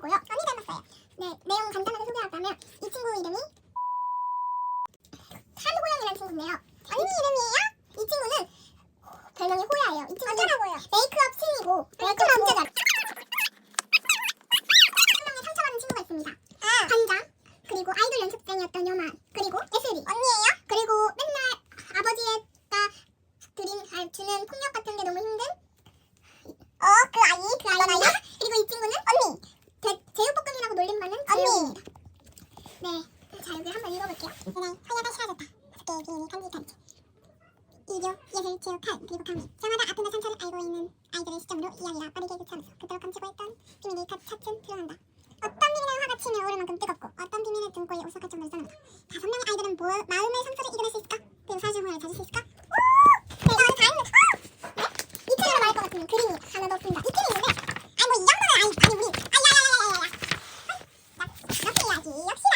부르고요. 언니 닮았어요. 네, 내용 간단하게 소개하자면 이 친구 이름이 한호영이라는 친구인데요. 언니 이름이에요? 이 친구는 별명이 호야예요. 이 친구는 어쩌라고요? 메이크업 신이고 메이크업 문제가 한명의 상처받은 친구가 있습니다. 아. 반장 그리고 아이돌 연습생이었던 요만 그리고 예슬이 언니예요? 그리고 맨날 아버지가 드린 아, 주는 폭력 같은 게 너무 힘든 어 그 아이 그 아이 내가 활약을 실어줬다. 다섯 비밀이 간직한지. 이교, 예술, 체육한, 그리고 강의. 저마다 아픔과 상처를 알고 있는 아이들의 시점으로 이야기가 빠르게 교차하면서 그토록 감추고 했던 비밀이 그 차츰 드러난다. 어떤 비밀은 화가 치며 오를 만큼 뜨겁고 어떤 비밀은 등골이 오싹할 정도로 썰는다. 다섯 명의 아이들은 뭐, 마음의 상처를 이겨낼 수 있을까? 그리고 사실 후회를 찾을 수 있을까? 어? 네? 그림이 하나도 없습니다. 이 책이 있는데 아니 뭐 이 정도는 아니 아니 우리 아야야야야야야 어? 나, 나, 나, 나, 나, 나, 나, 나,